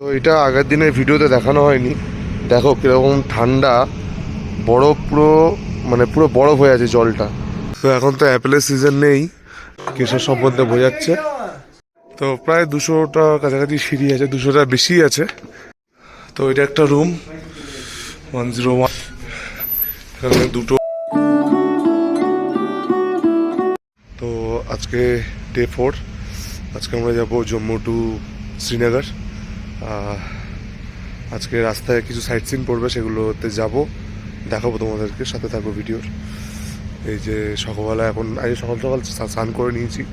তো এটা আগের দিনের ভিডিওতে দেখানো হয়নি। দেখো কীরকম ঠান্ডা, বরফ পুরো মানে পুরো বরফ হয়ে আছে জলটা। তো এখন তো অ্যাপেলের সিজন নেই, কেশর সম্বন্ধে বোঝাচ্ছে। তো প্রায় দুশোটা কাছাকাছি সিঁড়ি আছে দুশোটা বেশি আছে। তো এটা একটা রুম ওয়ান জিরো ওয়ান দুটো। তো আজকে ডে ফোর আজকে আমরা যাব জম্মু টু শ্রীনগর। আজকে রাস্তায় কিছু সাইট সিন পড়বে, সেগুলোতে যাব। দেখাবো তোমাদেরকে, সাথে থাকব ভিডিওর। এই যে সকালবেলা এখন আজ সকাল সকাল স্না- স্নান করে নিয়েছি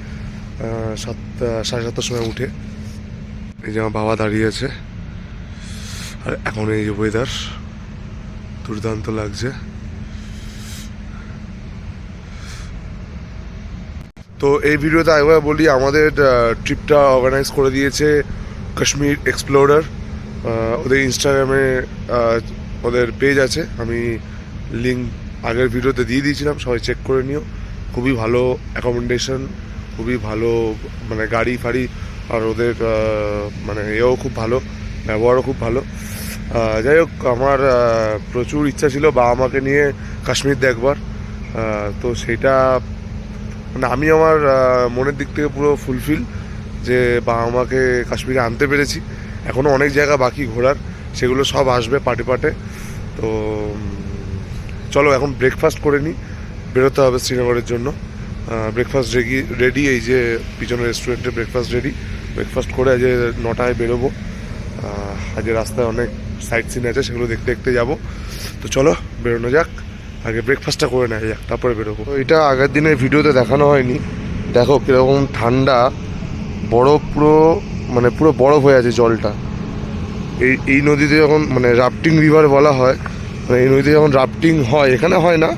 সাতটা, সাড়ে সাতটার সময় উঠে। এই যে আমার বাবা দাঁড়িয়ে আছে। আর এখন এই যে ওয়েদার দুর্দান্ত লাগছে। তো এই ভিডিওতে একবার বলি, আমাদের ট্রিপটা অর্গানাইজ করে দিয়েছে কাশ্মীর এক্সপ্লোরার ওদের ইনস্টাগ্রামে ওদের পেজ আছে। আমি লিঙ্ক আগের ভিডিওতে দিয়ে দিয়েছিলাম, সবাই চেক করে নিও। খুবই ভালো অ্যাকোমোডেশন খুবই ভালো মানে গাড়ি ফাড়ি, আর ওদের মানে এও খুব ভালো, ব্যবহারও খুব ভালো। যাই হোক, আমার প্রচুর ইচ্ছা ছিল বাবা মাকে নিয়ে কাশ্মীর দেখবার তো সেটা মানে আমি আমার মনের দিক থেকে পুরো ফুলফিল যে বাবা মাকে কাশ্মীরে আনতে পেরেছি। এখনও অনেক জায়গা বাকি ঘোরার, সেগুলো সব আসবে পাটে পাটে। তো চলো এখন ব্রেকফাস্ট করে নিই, বেরোতে হবে শ্রীনগরের জন্য। ব্রেকফাস্ট রেডি রেডি এই যে পিছনে রেস্টুরেন্টে ব্রেকফাস্ট রেডি ব্রেকফাস্ট করে আজ নটায় বেরোবো। আজ রাস্তায় অনেক সাইট সিন আছে, সেগুলো দেখতে দেখতে যাব। তো চলো, বেরোনো যাক। আগে ব্রেকফাস্টটা করে নেওয়া যাক, তারপরে বেরোবো। এটা আগের দিনের ভিডিওতে দেখানো হয়নি। দেখো কীরকম ঠান্ডা। বরফ পুরো মানে পুরো বরফ হয়ে আছে জলটা। এই এই নদীতে যখন মানে রাফটিং রিভার বলা হয় মানে এই নদীতে যখন রাফটিং হয়, এখানে হয় না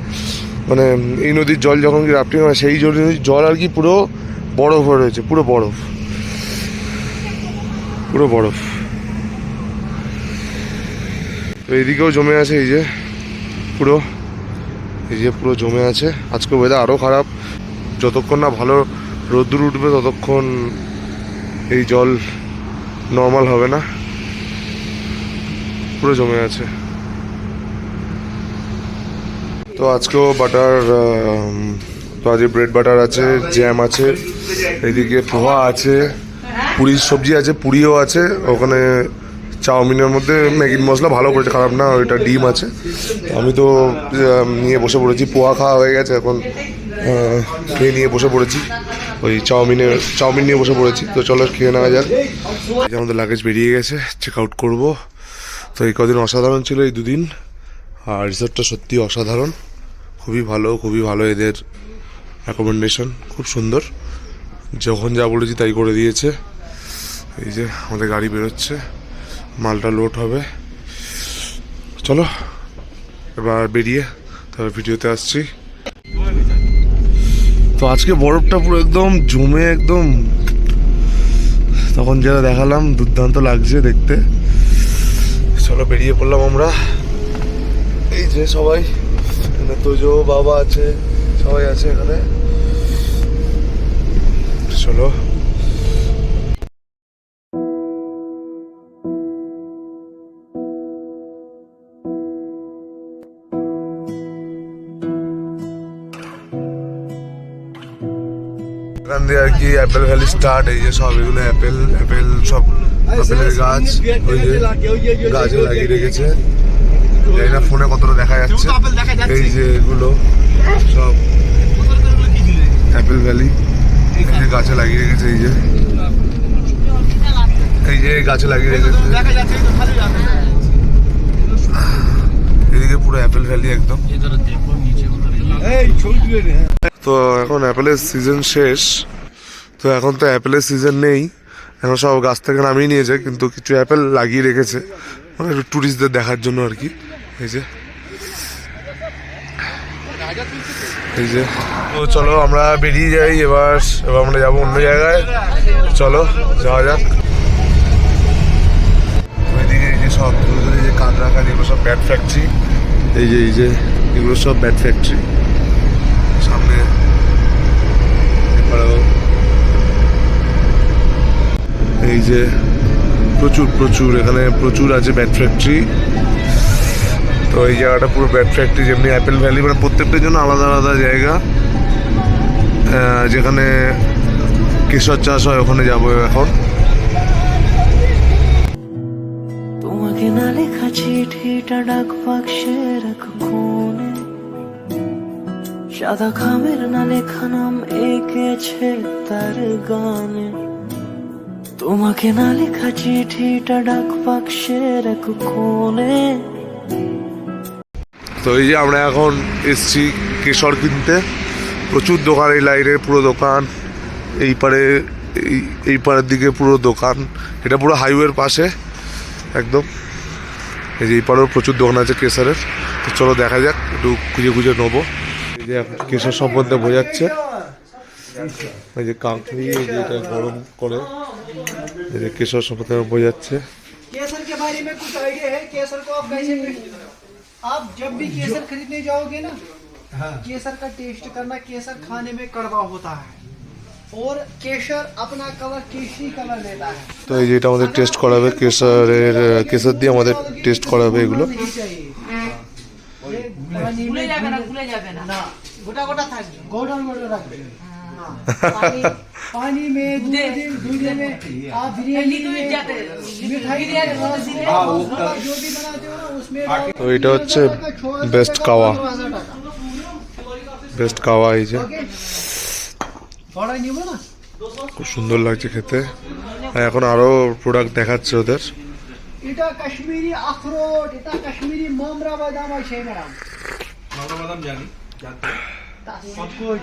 মানে এই নদীর জল যখন কি রাফটিং হয়, সেই জল জল আর কি পুরো বরফ হয়ে রয়েছে, পুরো বরফ। পুরো বরফ। তো এইদিকেও জমে আছে, এই যে পুরো, এই যে পুরো জমে আছে। আজকে ওয়েদার আরও খারাপ। যতক্ষণ না ভালো রোদ্দুর উঠবে, ততক্ষণ এই জল নর্মাল হবে না। পুরো জমে আছে। তো আজকেও বাটার তো আজকে ব্রেড বাটার আছে, জ্যাম আছে, এদিকে পোহা আছে, পুরির সবজি আছে, পুরিও আছে, ওখানে চাউমিনের মধ্যে ম্যাগির মশলা ভালো করেছে, খারাপ না, ওইটা ডিম আছে। আমি তো নিয়ে বসে পড়েছি, পোহা খাওয়া হয়ে গেছে এখন খেয়ে নিয়ে বসে পড়েছি। ওই চাউমিনের চাউমিন নিয়ে বসে পড়েছি। তো চলো খেয়ে নেওয়া যাক। এই আমাদের লাগেজ বেরিয়ে গেছে চেক আউট করব। তো এই কদিন অসাধারণ ছিল এই দুদিন। আর রিসোর্টটা সত্যি অসাধারণ। খুবই ভালো খুবই ভালো এদের অ্যাকোমোডেশন খুব সুন্দর। যখন যা বলেছি তাই করে দিয়েছে। এই যে আমাদের গাড়ি বেরোচ্ছে, মালটা লোড হবে। চলো, এবার বেরিয়ে তারপর ভিডিওতে আসছি। তো আজকে বরফটা পুরো একদম জমে একদম তখন যেটা দেখালাম, দুর্দান্ত লাগছে দেখতে। চলো বেরিয়ে পড়লাম আমরা। এই যে সবাই, এখানে তোজো বাবা আছে, সবাই আছে এখানে। চলো। দিয়ে আর কি অ্যাপেল ভ্যালি স্টার্ট এই যে সব এগুলো অ্যাপেল অ্যাপেল সব আপেলের গাছ ওই যে গাছে লাগিয়ে রেখেছে। জানি না ফোনে কতটা দেখা যাচ্ছে। এই যে এগুলো সব অ্যাপেল ভ্যালি এই যে গাছে লাগিয়ে রেখেছে এই যে। এই যে গাছে লাগিয়ে রেখেছে। এদিকে পুরো অ্যাপেল ভ্যালি একদম। তো এখন অ্যাপেলের সিজন শেষ। তো এখন তো অ্যাপেলের সিজন নেই। এখন সব গাছ থেকে নামিয়ে নিয়েছে, কিন্তু কিছু অ্যাপেল লাগিয়ে রেখেছে। মানে একটু ট্যুরিস্টদের দেখার জন্য আর কি। এই যে। এই যে। তো চলো আমরা বেরিয়ে যাই, এবার এবার আমরা যাব অন্য জায়গায়। চলো, যাওয়া যাক। যে সব যে যেগুলো সব ব্যাট ফ্যাক্টরি এই যে এই যে, এগুলো সব ব্যাট ফ্যাক্টরি এই যে প্রচুর প্রচুর, এখানে প্রচুর আছে ব্যাট ফ্যাক্টরি তো এই জায়গাটা পুরো ব্যাট ফ্যাক্টরি যেমনি অ্যাপেল ভ্যালি মানে প্রত্যেকটার জন্য আলাদা আলাদা জায়গা। যেখানে কেশর চাষ হয়, ওখানে যাব এখন। তোমাকে না লেখা চিঠিটা ডাক বাক্সে রাখো কোণে সাদা খামের না লেখা নাম এঁকেছে তার গানে। তোমাকে না লেখা চিঠিটা ডাক বাক্সে রাখো কোণে তো এই যে আমরা এখন এসছি কেশর কিনতে। প্রচুর দোকান এই লাইনে পুরো দোকান। এই পারে, এই এই পারের দিকে পুরো দোকান। এটা পুরো হাইওয়ের পাশে, একদম। এই যে এই পারেও প্রচুর দোকান আছে কেশরের। তো চলো দেখা যাক, একটু খুঁজে খুঁজে নেব। এই যে কেশর সম্বন্ধে বোঝাচ্ছে। এই যে কাঁকড়ি, এই যে এটা গরম করে। এই যে কেশর সম্বন্ধে বোঝাচ্ছে केसर के बारे में कुछ आइडिया है केसर को आप कैसे आप जब भी केसर खरीदने जाओगे ना केसर का टेस्ट करना केसर खाने में कड़वा होता है और केसर अपना कलर केसरी कलर लेता है তো এই যে এটা আমাদের টেস্ট করাবে কেশরের কেশর দিয়ে আমাদের টেস্ট করাবে এগুলো नहीं चाहिए ये पानी में যাবে না ভুলে যাবে না ना गोटा गोटा था गोटा गोटा रख दे हाँ, पानी पानी में दूध दूध में आप बिरयानी লিকুইড में যাতে मिठाई में বিরিয়ানি रस में मसाला जो भी बनाते हो ना उसमें डालो। তো এটা হচ্ছে বেস্ট কাওয়া বেস্ট কাওয়া এই যে বড় নিব না খুব সুন্দর লাগছে খেতে আর এখন আরো প্রোডাক্ট দেখাচ্ছে ওদের এটা কাশ্মীরি আখরোট এটা কাশ্মীরি মামরা বাদাম আছে ম্যাডাম মামলা বাদাম জানি सब कुछ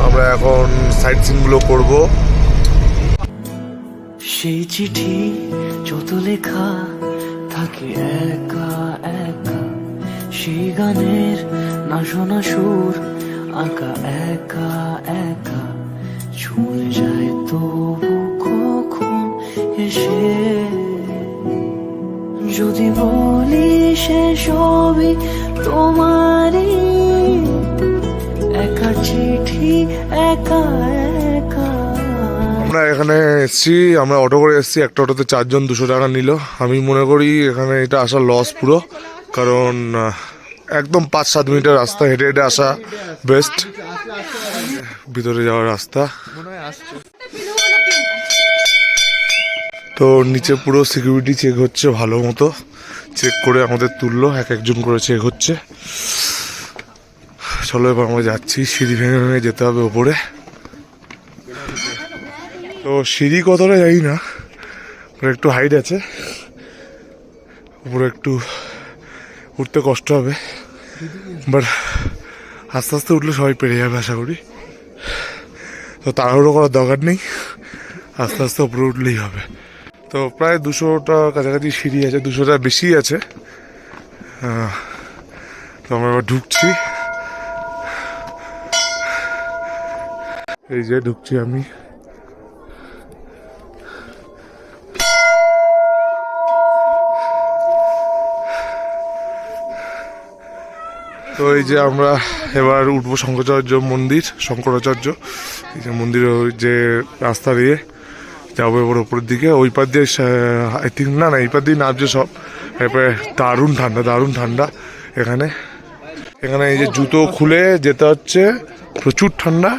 আমরা এখন সাইট সিনগুলো করব। সেই চিঠি যত লেখা থাকে একা একা। সেই গানের না শোনা সুর আঁকা একা একা। ছুঁয়ে যায় তো কখন এসে? যদি বলি সে সবই তোমারই আমরা এখানে এসছি, আমরা অটো করে এসছি, একটা অটোতে চারজন দুশো টাকা নিল। আমি মনে করি এখানে এটা আসা লস পুরো, কারণ একদম পাঁচ সাত মিনিটের রাস্তা, হেঁটে হেঁটে আসা বেস্ট ভিতরে যাওয়ার রাস্তা। তো নিচে পুরো সিকিউরিটি চেক হচ্ছে ভালো মতো। চেক করে আমাদের তুললো, এক একজন করে চেক হচ্ছে। চলো এবার আমরা যাচ্ছি, সিঁড়ি ভেঙে ভেঙে যেতে হবে ওপরে। তো সিঁড়ি কতটা যাই না একটু হাইট আছে। উপরে একটু উঠতে কষ্ট হবে। বাট আস্তে আস্তে উঠলে সবাই পেরে যাবে আশা করি। তো তাড়াহুড়ো করার দরকার নেই। আস্তে আস্তে উপরে উঠলেই হবে। তো প্রায় দুশোটা কাছাকাছি সিঁড়ি আছে দুশোটা বেশি আছে। তো আমরা এবার ঢুকছি। এই যে ঢুকছি আমি। তো এই যে আমরা এবার উঠবো শঙ্করাচার্য মন্দির, শঙ্করাচার্য। এই যে মন্দিরের যে রাস্তা দিয়ে যাব এবার ওপরের দিকে। ওই পার দিয়ে আই থিঙ্ক না না, এই পার দিয়ে নামছে সব। এরপরে দারুণ ঠান্ডা দারুণ ঠান্ডা এখানে। এখানে এই যে জুতো খুলে যেতে হচ্ছে, প্রচুর ঠান্ডা।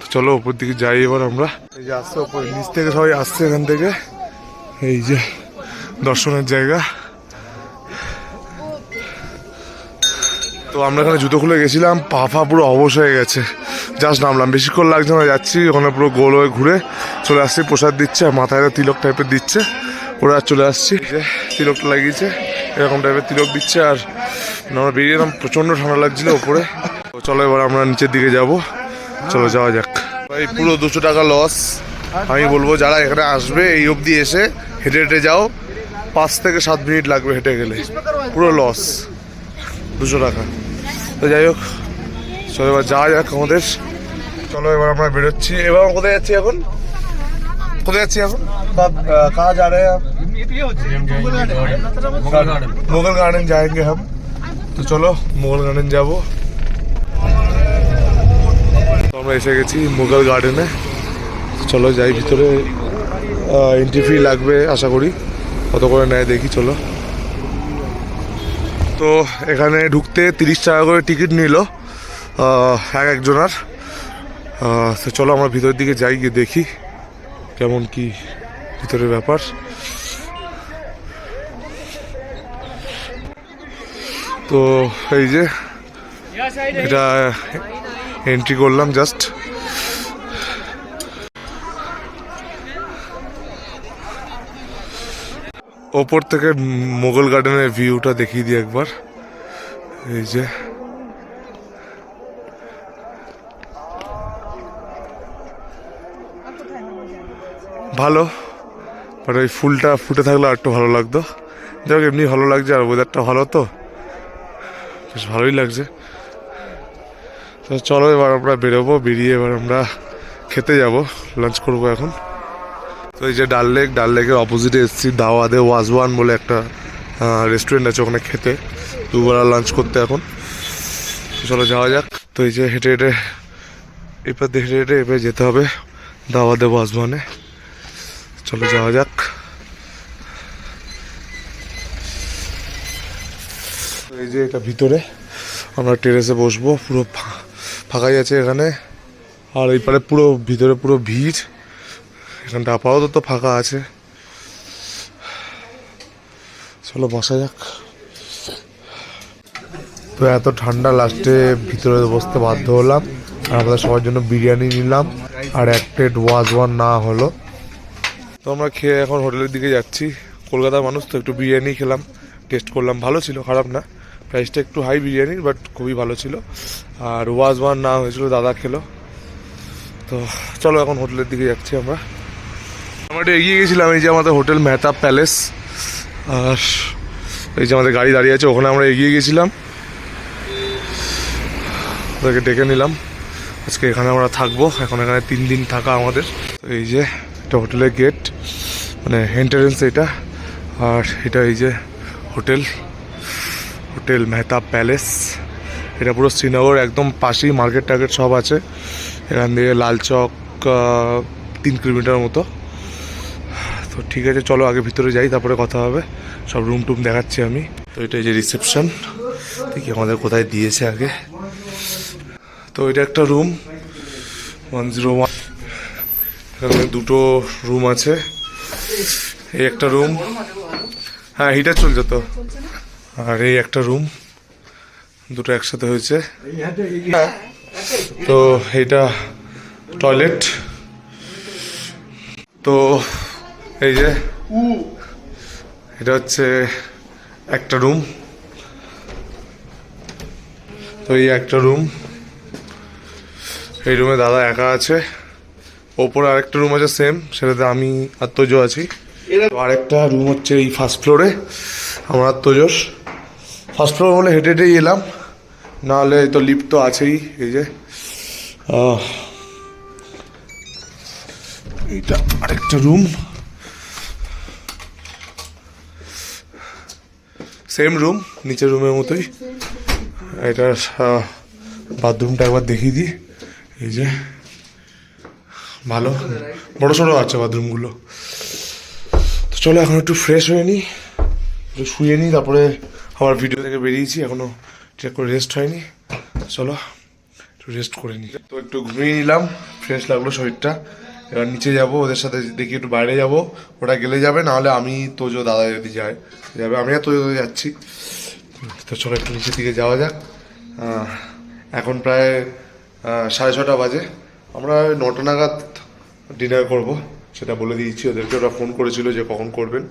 তো চলো ওপর দিকে যাই এবার আমরা। এই যে আসছে ওপরে, নিচ থেকে সবাই আসছে এখান থেকে। এই যে দর্শনের জায়গা। তো আমরা এখানে জুতো খুলে গেছিলাম, পা ফা পুরো অবশ হয়ে গেছে। জাস্ট নামলাম, বেশিক্ষণ লাগছে না, যাচ্ছি, ওখানে পুরো গোল হয়ে ঘুরে চলে আসছি, প্রসাদ দিচ্ছে, আর মাথায় তিলক টাইপের দিচ্ছে। ওরা চলে আসছি তিলকটা লাগিয়েছে, এরকম টাইপের তিলক দিচ্ছে, আর আমরা বেরিয়ে এলাম, প্রচণ্ড ঠান্ডা লাগছিল ওপরে। তো চলো এবার আমরা নিচের দিকে যাব, চলো যাওয়া যাক। ভাই, পুরো দুশো টাকা লস আমি বলব, যারা এখানে আসবে, এই অবধি এসে হেঁটে হেঁটে যাও, পাঁচ থেকে সাত মিনিট লাগবে হেঁটে গেলে। পুরো লস দুশো টাকা। তো যাই হোক চলো এবার যাওয়া যাক আমাদের। চলো এবার আমরা বেরোচ্ছি। এবার কোথায় যাচ্ছি এখন? কোথায় যাচ্ছি এখন? কাজ আরে মোগল গার্ডেন যায়গে হাম। তো চলো মোগল গার্ডেন যাব। আমরা এসে গেছি মোগল গার্ডেনে। চলো যাই ভিতরে। এন্ট্রি ফি লাগবে আশা করি। কত করে নেয় দেখি চলো। তো এখানে ঢুকতে তিরিশ টাকা করে টিকিট নিল এক একজনার। তো চলো আমরা ভিতরের দিকে যাই, গিয়ে দেখি কেমন কি ভিতরের ব্যাপার। তো এই যে, এটা এন্ট্রি করলাম জাস্ট ওপর থেকে মোগল গার্ডেনের ভিউটা দেখিয়ে দিই একবার। এই যে। ভালো। বাট ওই ফুলটা ফুটে থাকলে আর একটু ভালো লাগতো। যাই হোক, এমনি ভালো লাগছে আর ওয়েদারটা ভালো তো। বেশ ভালোই লাগছে। তো চলো এবার আমরা বেরোবো, বেরিয়ে এবার আমরা খেতে যাব লাঞ্চ করব এখন। তো এই যে ডাল লেক, ডাল লেকের অপোজিটে এসেছি, দাওয়াদে ওয়াজওয়ান বলে একটা রেস্টুরেন্ট আছে ওখানে খেতে। দুবেলা লাঞ্চ করতে এখন। চলো যাওয়া যাক। তো এই যে হেঁটে হেঁটে এবার হেঁটে হেঁটে এবার যেতে হবে দাওয়াদে ওয়াজওয়ানে। চলো যাওয়া যাক। এই যে এটা ভিতরে, আমরা টেরেসে বসবো, পুরো ফাঁকাই আছে এখানে। আর এই পারে পুরো, ভিতরে পুরো ভিড়। এখানটা আপাতত তো ফাঁকা আছে। চলো বসা যাক। তো এত ঠান্ডা লাস্টে ভিতরে বসতে বাধ্য হলাম। আর আমাদের সবার জন্য বিরিয়ানি নিলাম। আর এক প্লেট ওয়াজ ওয়ান না হলো। তো আমরা খেয়ে এখন হোটেলের দিকে যাচ্ছি। কলকাতার মানুষ তো একটু বিরিয়ানি খেলাম। টেস্ট করলাম। ভালো ছিল, খারাপ না। প্রাইসটা একটু হাই বিরিয়ানির বাট খুবই ভালো ছিল। আর ওয়াজ ওয়ান না হয়েছিল, দাদা খেলো। তো চলো এখন হোটেলের দিকে যাচ্ছি আমরা। আমরা এগিয়ে গেছিলাম এই যে আমাদের হোটেল মেহতাব প্যালেস, আর এই যে আমাদের গাড়ি দাঁড়িয়ে আছে, ওখানে আমরা এগিয়ে গেছিলাম। ওদেরকে ডেকে নিলাম। আজকে এখানে আমরা থাকব। এখন এখানে তিন দিন থাকা আমাদের। এই যে এটা হোটেলের গেট মানে এন্ট্রান্স এটা, আর এটা এই যে হোটেল হোটেল মেহতাব প্যালেস। এটা পুরো শ্রীনগর, একদম পাশেই মার্কেট টার্কেট সব আছে। এখান থেকে লাল চক তিন কিলোমিটার মতো। তো ঠিক আছে, চলো আগে ভিতরে যাই, তারপরে কথা হবে। সব রুম টুম দেখাচ্ছি আমি। তো এটা যে রিসেপশন দেখি আমাদের কোথায় দিয়েছে আগে। তো এটা একটা রুম ওয়ান জিরো ওয়ান দুটো রুম আছে। এই একটা রুম হ্যাঁ হিটার চলছে তো। আর এই একটা রুম দুটো একসাথে হয়েছে। হ্যাঁ। তো এটা টয়লেট তো এই যে এটা হচ্ছে একটা রুম। তো এই একটা রুম। এই রুমে দাদা একা আছে। ওপরে আরেকটা রুম আছে সেম সেটাতে আমি আর তোজো আছি আরেকটা রুম হচ্ছে এই ফার্স্ট ফ্লোরে আমার আর ফার্স্ট ফ্লোর হলে হেঁটে হেঁটেই এলাম। নাহলে তো লিফট তো আছেই এই যে। এইটা আরেকটা রুম। সেম রুম নিচের রুমের মতোই। এটা বাথরুমটা একবার দেখিয়ে দিই। এই যে, ভালো। বড় সড়ো আছে বাথরুমগুলো তো চলো এখন একটু ফ্রেশ হয়ে নিই, একটু শুয়ে নিই, তারপরে আবার ভিডিও থেকে বেরিয়েছি এখনও ঠিক করে রেস্ট হয়নি। চলো, একটু রেস্ট করে নিই। তো একটু ঘুমিয়ে নিলাম ফ্রেশ লাগল শরীরটা। এবার নিচে যাব, ওদের সাথে দেখি একটু বাইরে যাব। ওটা গেলে যাবে, নাহলে আমি তোজো দাদা যদি যায় যাবে, আমি আর তোজো যাচ্ছি। তো চলো একটু নিচের দিকে যাওয়া যাক। এখন প্রায় সাড়ে ছটা বাজে। আমরা নটা নাগাদ ডিনার করব। সেটা বলে দিয়েছি ওদেরকে, ওরা ফোন করেছিল যে কখন করবেন।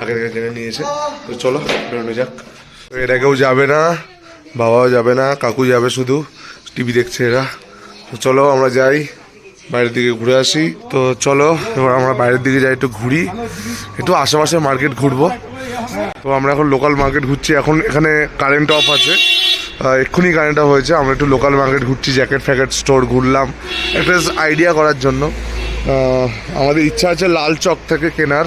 আগে থেকে জেনে নিয়েছে। তো চলো, বেরোনো যাক। এরা কেউ যাবে না, বাবাও যাবে না, কাকু যাবে শুধু। টিভি দেখছে এরা। তো চলো, আমরা যাই। বাইরের দিকে ঘুরে আসি। তো চলো, এবার আমরা বাইরের দিকে যাই, একটু ঘুরি। একটু আশেপাশে মার্কেট ঘুরবো। তো আমরা এখন লোকাল মার্কেট ঘুরছি। এখন এখানে কারেন্ট অফ আছে। এক্ষুনি কারেন্ট অফ হয়েছে। আমরা একটু লোকাল মার্কেট ঘুরছি জ্যাকেট ফ্যাকেট স্টোর ঘুরলাম। একটা আইডিয়া করার জন্য। আমাদের ইচ্ছা আছে লাল চক থেকে কেনার।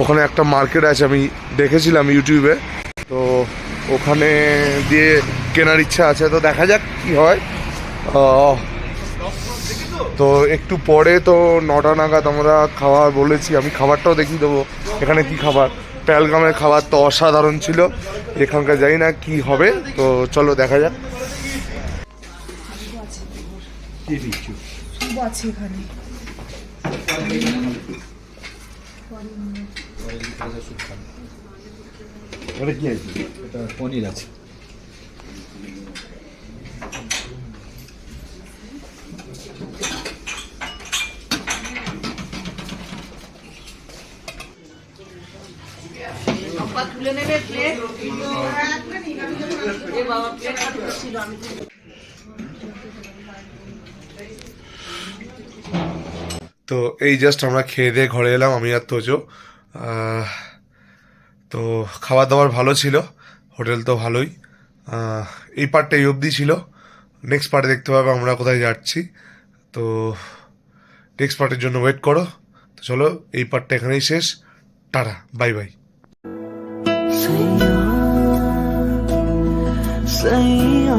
ওখানে একটা মার্কেট আছে, আমি দেখেছিলাম ইউটিউবে তো ওখানে দিয়ে কেনার ইচ্ছা আছে। তো দেখা যাক কি হয়। তো একটু পরে তো নটা নাগাদ আমরা খাওয়া বলেছি আমি খাবারটাও দেখিয়ে দেবো। এখানে কি খাবার? প্যালগামের খাবার তো অসাধারণ ছিল। এখানকার জানি না কি হবে তো চলো দেখা যাক। সব আছে এখানে। এটা পনির আছে। তো এই জাস্ট আমরা খেয়ে দিয়ে ঘরে এলাম, আমি আর তোজো। তো খাবার দাবার ভালো ছিল, হোটেল তো ভালোই। এই পার্টটা এই অবধি ছিল। নেক্সট পার্টে দেখতে পাবো আমরা কোথায় যাচ্ছি। তো নেক্সট পার্টের জন্য ওয়েট করো। তো চলো, এই পার্টটা এখানেই শেষ। Tata bye bye 在一样。